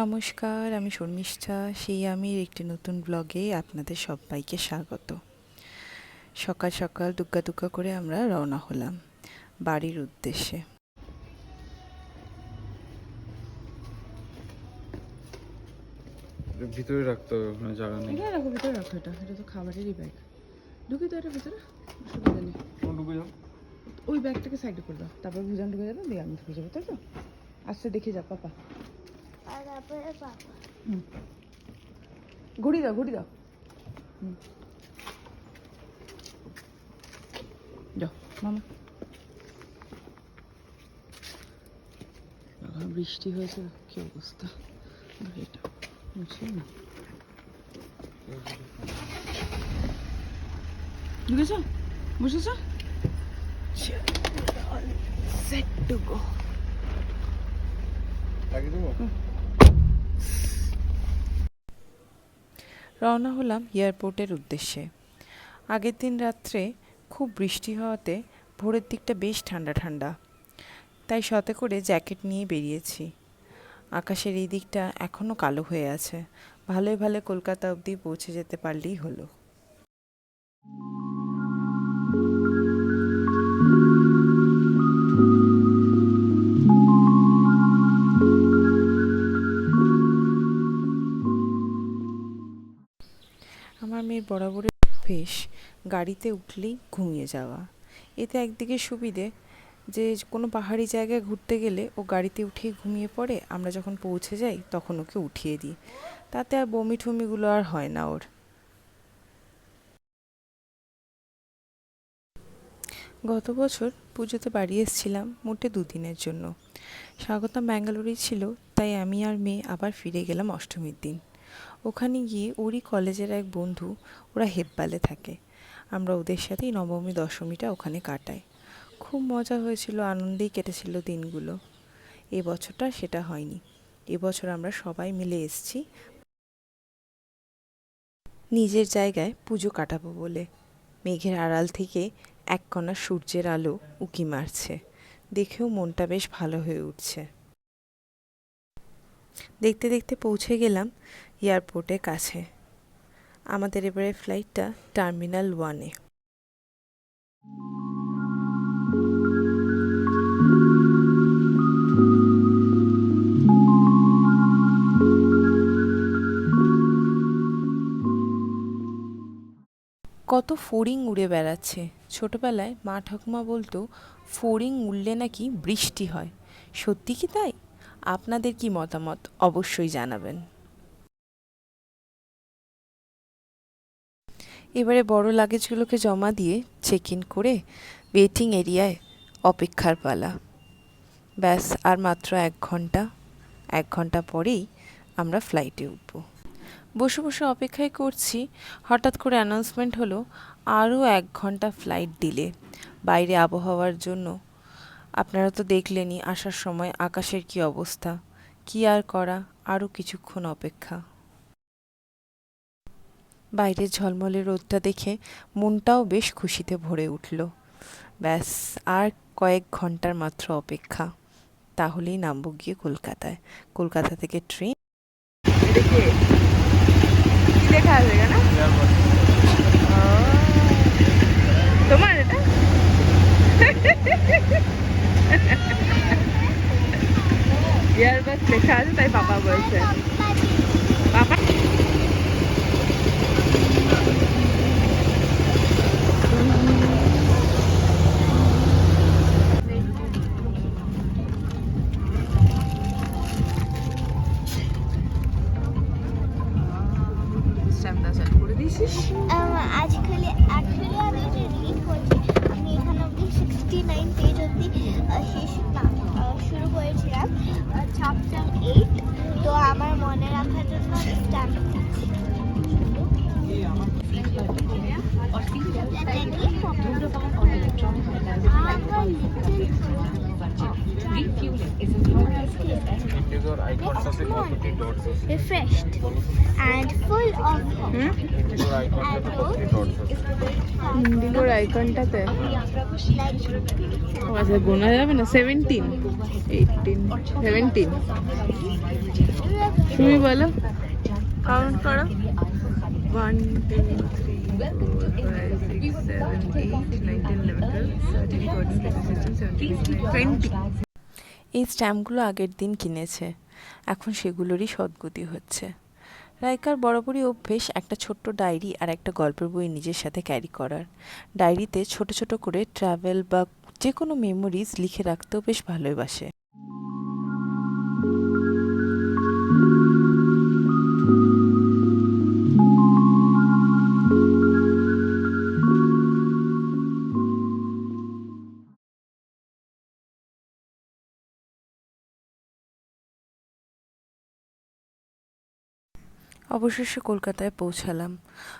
নমস্কার আমি শর্মিষ্ঠা। সেই আমির একটি নতুন ব্লগে আপনাদের সবাইকে স্বাগত। সকাল সকাল দুগ্গা দুগ্গা করে আমরা রওনা হলাম বাড়ির উদ্দেশ্যে। ভিতরে রাখতে হবে ওখানে জায়গা নেই। এটা রাখো ভিতরে রাখো এটা। এটা তো খাবারেরই ব্যাগ ঢুকে তো এটা ভিতরে অসুবিধা নেই। ঢুকে যাও। ওই ব্যাগটাকে সাইডে করে দাও। তারপর ভুজান ঢুকে যাবে দিয়ে আমি ঢুকে যাব তাই তো? আস্তে দেখে যা পাপা। আর তারপরে পাপা হুম ঘুড়ি দাও ঘুড়ি দাও হুম যাও মামা বাবা, বৃষ্টি হয়েছে কি অবস্থা এটা মুছে না ঢুকেছ বসেছ সেট টু গো আগে দেবো রওনা হলাম এয়ারপোর্টের উদ্দেশ্যে। আগের দিন রাত্রে খুব বৃষ্টি হওয়াতে ভোরের দিকটা বেশ ঠান্ডা ঠান্ডা। তাই সাথে করে জ্যাকেট নিয়ে বেরিয়েছি। আকাশের এই দিকটা এখনও কালো হয়ে আছে। ভালোই ভালো কলকাতা অবধি পৌঁছে যেতে পারলেই হলো। মেয়ের বরাবরের অভ্যেস গাড়িতে উঠলেই ঘুমিয়ে যাওয়া। এতে একদিকে সুবিধে যে কোনো পাহাড়ি জায়গায় ঘুরতে গেলে ও গাড়িতে উঠেই ঘুমিয়ে পড়ে, আমরা যখন পৌঁছে যাই তখন ওকে উঠিয়ে দিই। তাতে আর বমি ঠমিগুলো আর হয় না ওর। গত বছর পুজোতে বাড়ি এসেছিলাম মোটে দুদিনের জন্য। স্বাগতম ব্যাঙ্গালোরেই ছিল, তাই আমি আর মেয়ে আবার ফিরে গেলাম অষ্টমীর দিন। ওখানে গিয়ে ওরই কলেজের এক বন্ধু, ওরা হেব্বালে থাকে। আমরা ওদের সাথেই নবমী, দশমীটা ওখানে কাটাই। খুব মজা হয়েছিল, আনন্দেই কেটেছিল দিনগুলো। এ বছরটা সেটা হয়নি। এবছর আমরা সবাই মিলে এসেছি নিজের জায়গায় পুজো কাটাবো বলে। মেঘের আড়াল থেকে এক কণা সূর্যের আলো উকি মারছে। দেখেও মনটা বেশ ভালো হয়ে উঠছে। দেখতে দেখতে পৌঁছে গেলাম এয়ারপোর্টের কাছে। আমাদের এবারে ফ্লাইটটা টার্মিনাল ওয়ানে। কত ফড়িং উড়ে বেড়াচ্ছে। ছোটবেলায় মা ঠাকুমা বলতো ফড়িং উড়লে নাকি বৃষ্টি হয়। সত্যি কি তাই? আপনাদের কি মতামত? অবশ্যই জানাবেন। এবারে বড় লাগেজগুলোকে জমা দিয়ে চেক ইন করে ওয়েটিং এরিয়ায় অপেক্ষার পালা। ব্যাস, আর মাত্র এক ঘণ্টা। এক ঘণ্টা পরেই আমরা ফ্লাইটে উঠব। বসে বসে অপেক্ষায় করছি, হঠাৎ করে অ্যানাউন্সমেন্ট হলো, আরও এক ঘণ্টা ফ্লাইট ডিলে বাইরে আবহাওয়ার জন্য আপনারা তো দেখলেনই আসার সময় আকাশের কি অবস্থা। কি আর করা, আরও কিছুক্ষণ অপেক্ষা। বাইরের ঝলমলে রোদটা দেখে মনটাও বেশ খুশিতে ভরে উঠল। ব্যাস, আর কয়েক ঘণ্টার মাত্র অপেক্ষা। তাহলেই নামবো গিয়ে কলকাতায়। কলকাতা থেকে ট্রেন। লেখা আছে তোমার এটা? ইয়ারবাস লেখা আছে তাই পাপা বলছে পাপা স্ট্যাম্পটা সেট করে দিয়েছিস আজকালি মনে রাখার জন্য স্ট্যাম্প আছে refreshed and full of ইন্ডিগোর আইকনটাতে ও আচ্ছা গোনা যাবে না সেভেন্টিন এইটিন সেভেন্টিন তুমি বলো। কাউন্ট করো। One two three four five six seven eight nine ten eleven twelve thirteen fourteen fifteen seventeen twenty এই স্ট্যাম্পগুলো আগের দিন কিনেছে। এখন সেগুলোরই সদ্গতি হচ্ছে। রাইকার বরাবরই অভ্যেস একটা ছোট্ট ডায়েরি আর একটা গল্পের বই নিজের সাথে ক্যারি করার। ডায়েরিতে ছোট ছোট করে ট্রাভেল বা যে কোনো মেমোরিজ লিখে রাখতেও বেশ ভালোই অবশেষে কলকাতায় পৌঁছালাম।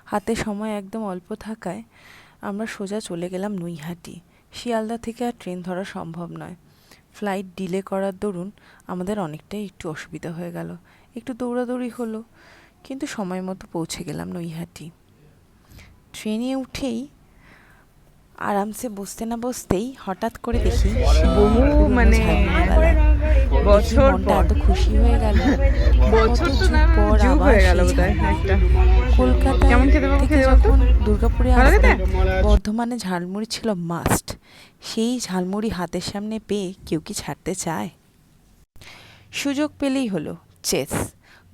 হাতে সময় একদম অল্প থাকায় আমরা সোজা চলে গেলাম নৈহাটি। শিয়ালদা থেকে আর ট্রেন ধরা সম্ভব নয়। ফ্লাইট ডিলে করার দরুন আমাদের অনেকটাই একটু অসুবিধা হয়ে গেল। একটু দৌড়াদৌড়ি হলো, কিন্তু সময় মতো পৌঁছে গেলাম নৈহাটি। ট্রেনে উঠেই আরামসে বসতে না বসতেই হঠাৎ করে দেখি বহু মানে বছর পর এত খুশি হয়ে গেল। বছর তো না যুগ হয়ে গেল বোধহয় একটা। কলকাতায় কেমন খেতে থেকে খেতে? দুর্গাপুরে? আসতাম বর্ধমানে ঝালমুড়ি ছিল মাস্ট সেই ঝালমুড়ি হাতের সামনে পেয়ে কেউ কি ছাড়তে চায়? সুযোগ পেলেই হলো চেস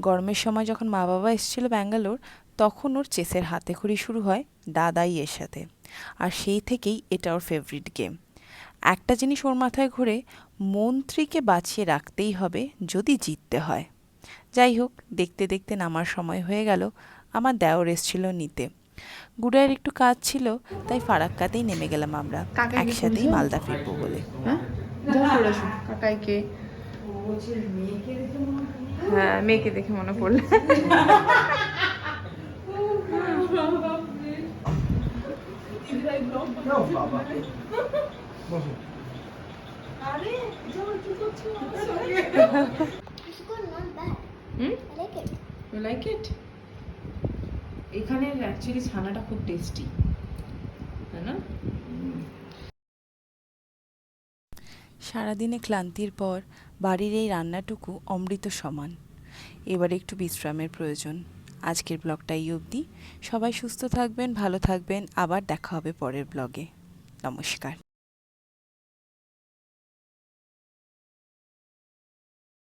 গরমের সময় যখন মা বাবা এসেছিল ব্যাঙ্গালোর তখন ওর চেসের হাতে খড়ি শুরু হয় দাদাই এর সাথে। আর সেই থেকেই এটা ওর ফেভারিট গেম একটা জিনিস ওর মাথায় ঘুরে মন্ত্রীকে বাঁচিয়ে রাখতেই হবে যদি জিততে হয়। যাই হোক দেখতে দেখতে নামার সময় হয়ে গেল আমার দেওর এসছিল নিতে। গুড়াইয়ের একটু কাজ ছিল তাই ফারাক্কাতেই নেমে গেলাম আমরা। একসাথেই মালদা ফিরবো বলে। হ্যাঁ? কাকাইকে। হ্যাঁ মেয়েকে দেখে মনে পড়ল। ইউ লাইক ইট এখানের অ্যাকচুয়ালি ছানাটা খুব টেস্টি তাই না? সারাদিনে ক্লান্তির পর বাড়ির এই রান্নাটুকু অমৃত সমান। এবার একটু বিশ্রামের প্রয়োজন। আজকের ব্লগটা এই অবধি। সবাই সুস্থ থাকবেন ভালো থাকবেন। আবার দেখা হবে পরের ব্লগে। নমস্কার।